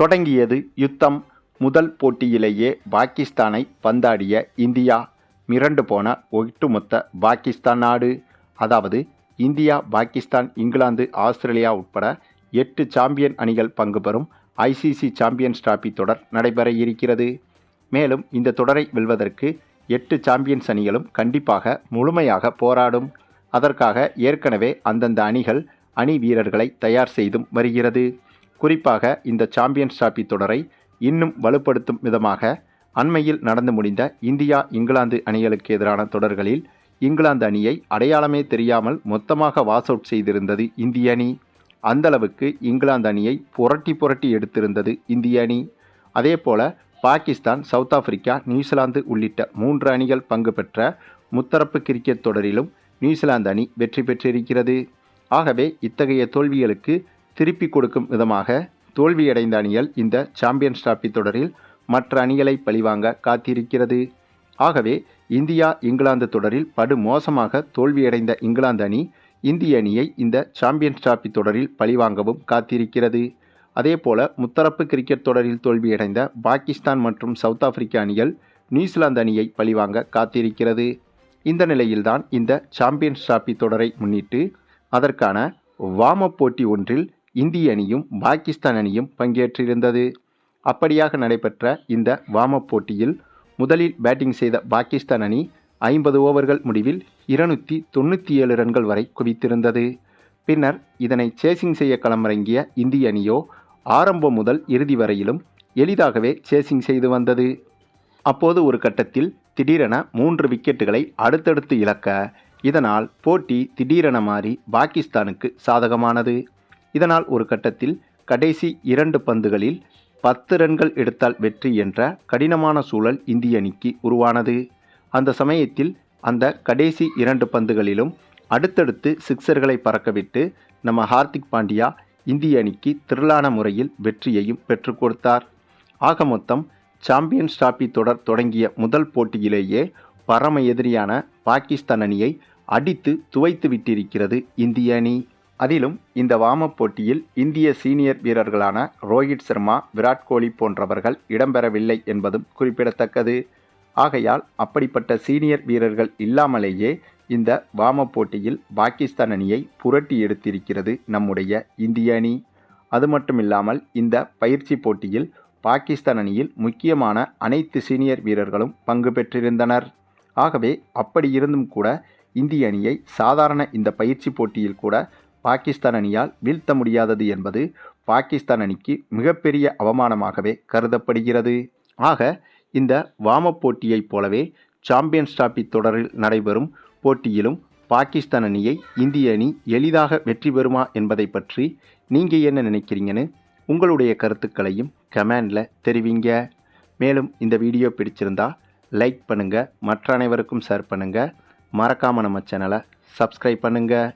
தொடங்கியது யுத்தம். முதல் போட்டியிலேயே பாகிஸ்தானை பந்தாடிய இந்தியா மிரண்டு போன ஒட்டுமொத்த பாகிஸ்தான் நாடு. அதாவது இந்தியா பாகிஸ்தான் இங்கிலாந்து ஆஸ்திரேலியா உட்பட எட்டு சாம்பியன் அணிகள் பங்கு பெறும் ஐசிசி சாம்பியன்ஸ் டிராபி தொடர் நடைபெற இருக்கிறது. மேலும் இந்த தொடரை வெல்வதற்கு எட்டு சாம்பியன்ஸ் அணிகளும் கண்டிப்பாக முழுமையாக போராடும். அதற்காக ஏற்கனவே அந்தந்த அணிகள் அணி வீரர்களை தயார் செய்தும் வருகிறது. குறிப்பாக இந்த சாம்பியன்ஸ் டிராபி தொடரை இன்னும் வலுப்படுத்தும் விதமாக அண்மையில் நடந்து முடிந்த இந்தியா இங்கிலாந்து அணிகளுக்கு எதிரான தொடர்களில் இங்கிலாந்து அணியை அடையாளமே தெரியாமல் மொத்தமாக வாஸ் அவுட் செய்திருந்தது இந்திய அணி. அந்தளவுக்கு இங்கிலாந்து அணியை புரட்டி புரட்டி எடுத்திருந்தது இந்திய அணி. அதேபோல பாகிஸ்தான் சவுத் ஆப்பிரிக்கா நியூசிலாந்து உள்ளிட்ட மூன்று அணிகள் பங்கு பெற்ற முத்தரப்பு கிரிக்கெட் தொடரிலும் நியூசிலாந்து அணி வெற்றி பெற்றிருக்கிறது. ஆகவே இத்தகைய தோல்விகளுக்கு திருப்பி கொடுக்கும் விதமாக தோல்வியடைந்த அணிகள் இந்த சாம்பியன்ஸ் டிராபி தொடரில் மற்ற அணிகளை பழிவாங்க காத்திருக்கிறது. ஆகவே இந்தியா இங்கிலாந்து தொடரில் படு மோசமாக தோல்வியடைந்த இங்கிலாந்து அணி இந்திய அணியை இந்த சாம்பியன்ஸ் டிராபி தொடரில் பழிவாங்கவும் காத்திருக்கிறது. அதேபோல முத்தரப்பு கிரிக்கெட் தொடரில் தோல்வியடைந்த பாகிஸ்தான் மற்றும் சவுத் ஆப்பிரிக்கா அணிகள் நியூசிலாந்து அணியை பழிவாங்க காத்திருக்கிறது. இந்த நிலையில்தான் இந்த சாம்பியன்ஸ் டிராபி தொடரை முன்னிட்டு அதற்கான வாமப் போட்டி ஒன்றில் இந்திய அணியும் பாகிஸ்தான் அணியும் பங்கேற்றிருந்தது. அப்படியாக நடைபெற்ற இந்த வார்ம் போட்டியில் முதலில் பேட்டிங் செய்த பாகிஸ்தான் அணி ஐம்பது ஓவர்கள் முடிவில் இருநூற்றி தொண்ணூற்றி ஏழு ரன்கள் வரை குவித்திருந்தது. பின்னர் இதனை சேசிங் செய்ய களமிறங்கிய இந்திய அணியோ ஆரம்பம் முதல் இறுதி வரையிலும் எளிதாகவே சேசிங் செய்து வந்தது. அப்போது ஒரு கட்டத்தில் திடீரென மூன்று விக்கெட்டுகளை அடுத்தடுத்து இழக்க இதனால் போட்டி திடீரென மாறி பாகிஸ்தானுக்கு சாதகமானது. இதனால் ஒரு கட்டத்தில் கடைசி இரண்டு பந்துகளில் பத்து ரன்கள் எடுத்தால் வெற்றி என்ற கடினமான சூழல் இந்திய அணிக்கு உருவானது. அந்த சமயத்தில் அந்த கடைசி இரண்டு பந்துகளிலும் அடுத்தடுத்து சிக்சர்களை பறக்கவிட்டு நம்ம ஹார்திக் பாண்டியா இந்திய அணிக்கு திரளான முறையில் வெற்றியையும் பெற்றுக் கொடுத்தார். ஆக மொத்தம் சாம்பியன்ஸ் டிராபி தொடர் தொடங்கிய முதல் போட்டியிலேயே பரம எதிரியான பாகிஸ்தான் அணியை அடித்து துவைத்து விட்டிருக்கிறது இந்திய அணி. அதிலும் இந்த வாமப் போட்டியில் இந்திய சீனியர் வீரர்களான ரோஹித் சர்மா விராட் கோலி போன்றவர்கள் இடம்பெறவில்லை என்பதும் குறிப்பிடத்தக்கது. ஆகையால் அப்படிப்பட்ட சீனியர் வீரர்கள் இல்லாமலேயே இந்த வாமப் போட்டியில் பாகிஸ்தான் அணியை புரட்டி எடுத்திருக்கிறது நம்முடைய இந்திய அணி. அது மட்டுமில்லாமல் இந்த பயிற்சி போட்டியில் பாகிஸ்தான் அணியில் முக்கியமான அனைத்து சீனியர் வீரர்களும் பங்கு பெற்றிருந்தனர். ஆகவே அப்படி இருந்தும் கூட இந்திய அணியை சாதாரண இந்த பயிற்சி போட்டியில் கூட பாகிஸ்தான் அணியால் வீழ்த்த முடியாதது என்பது பாகிஸ்தான் அணிக்கு மிகப்பெரிய அவமானமாகவே கருதப்படுகிறது. ஆக இந்த வாமப் போட்டியைப் போலவே சாம்பியன்ஸ் டிராபி தொடரில் நடைபெறும் போட்டியிலும் பாகிஸ்தான் அணியை இந்திய அணி எளிதாக வெற்றி பெறுமா என்பதை பற்றி நீங்கள் என்ன நினைக்கிறீங்கன்னு உங்களுடைய கருத்துக்களையும் கமெண்டில் தெரிவிங்க. மேலும் இந்த வீடியோ பிடிச்சிருந்தா லைக் பண்ணுங்கள் மற்ற அனைவருக்கும் ஷேர் பண்ணுங்கள் மறக்காமல் நம்ம சேனலை சப்ஸ்கிரைப் பண்ணுங்கள்